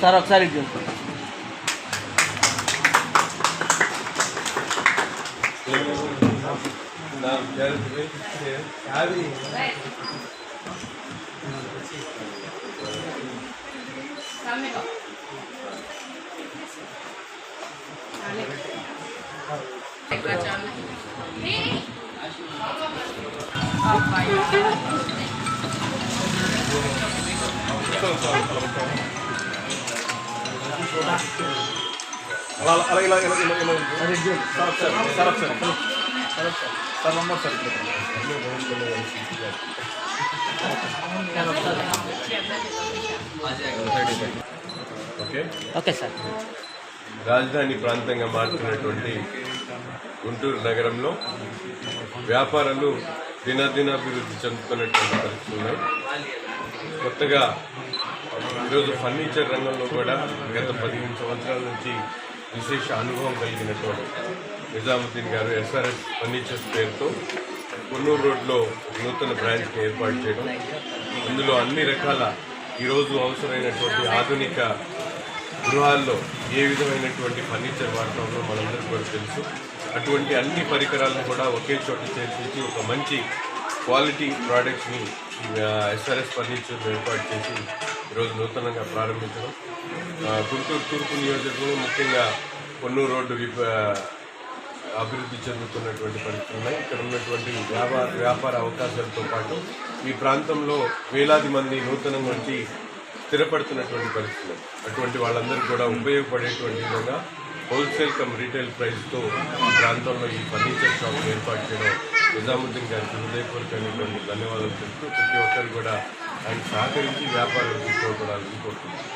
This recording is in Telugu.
సార్ ఒకసారి ఇటు చూసుకోండి you. అలా అలా ఇలా ఇలా ఇలా ఇలా sir sir sir sir one more sir okay okay sir. రాజధాని ప్రాంతంగా మారుతున్నటువంటి గుంటూరు నగరంలో వ్యాపారాలు దినదినాభివృద్ధి చెందుతున్నటువంటి పరిస్థితులు ఉన్నాయి. కొత్తగా ఈరోజు ఫర్నిచర్ రంగంలో కూడా గత పదిహేను సంవత్సరాల నుంచి విశేష అనుభవం కలిగినటువంటి నిజాముద్దీన్ గారు ఎస్ఆర్ఎస్ ఫర్నిచర్స్ పేరుతో కొన్నూరు రోడ్లో నూతన బ్రాంచ్ని ఏర్పాటు చేయడం. అందులో అన్ని రకాల ఈరోజు అవసరమైనటువంటి ఆధునిక గృహాల్లో ఏ విధమైనటువంటి ఫర్నిచర్ వాడటంలో మనందరికీ కూడా తెలుసు. అటువంటి అన్ని పరికరాలను కూడా ఒకే చోట చేర్పించి ఒక మంచి క్వాలిటీ ప్రోడక్ట్స్ని ఎస్ఆర్ఎస్ ఫర్నిచర్ ఏర్పాటు చేసి ఈరోజు నూతనంగా ప్రారంభించడం. గుంటూరు తూర్పు నియోజకవర్గంలో ముఖ్యంగా కొన్నూరు రోడ్డు విప- అభివృద్ధి చెందుతున్నటువంటి పరిస్థితులు ఉన్నాయి. ఇక్కడ ఉన్నటువంటి వ్యాపార వ్యాపార అవకాశాలతో పాటు ఈ ప్రాంతంలో వేలాది మంది నూతనంగా వచ్చి స్థిరపడుతున్నటువంటి పరిస్థితులు అటువంటి వాళ్ళందరికీ కూడా ఉపయోగపడేటువంటి విధంగా హోల్సేల్ కమ్ రీటైల్ ప్రైస్తో ఈ ప్రాంతంలో ఈ ఫర్నిచర్ షాప్ ఏర్పాటు చేయడం నిజాముద్దీన్ గారికి హృదయపూర్వకమైనటువంటి ధన్యవాదాలు చెప్తూ ప్రతి ఒక్కరు కూడా ఆయన సహకరించి వ్యాపారం తీసుకోవడానికి కోరుతున్నాను